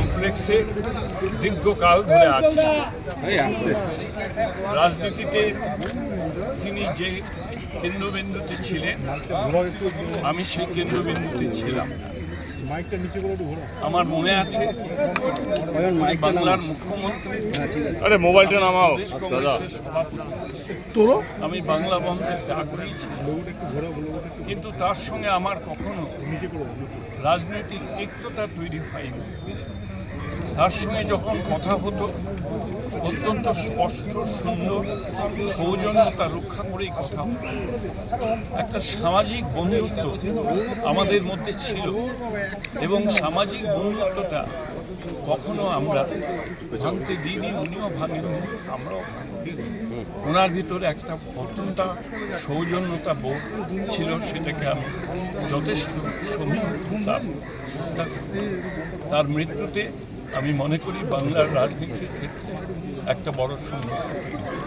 কমপ্লেক্সে দীর্ঘকাল ধরে আছে রাজনীতিতে তিনি যে কেন্দ্রবিন্দুতে ছিলেন আমি সেই কেন্দ্রবিন্দুতে ছিলাম। আমার মনে আছে বাংলার মুখ্যমন্ত্রী। আরে মোবাইলটা নামাও। কংগ্রেসের আমি বাংলা বন্ধের ডাক দিয়েছি কিন্তু তার সঙ্গে আমার কখনো রাজনৈতিক তিক্ততা তৈরি হয়নি। তার সঙ্গে যখন কথা হতো অত্যন্ত স্পষ্ট, সুন্দর, সৌজন্যতা রক্ষা করেই কথা একটা সামাজিক বন্ধুত্ব আমাদের মধ্যে ছিল এবং সামাজিক বন্ধুত্বটা কখনো আমরা ভাঙতে দিইনি, উনিও ভাঙেনি আমরাও ওনার ভিতরে একটা অত্যন্ত সৌজন্যতা বোধ ছিল, সেটাকে আমি যথেষ্ট করি। তার মৃত্যুতে আমি মনে করি বাংলার রাজনীতির ক্ষেত্রে একটা বড় হয়েছে।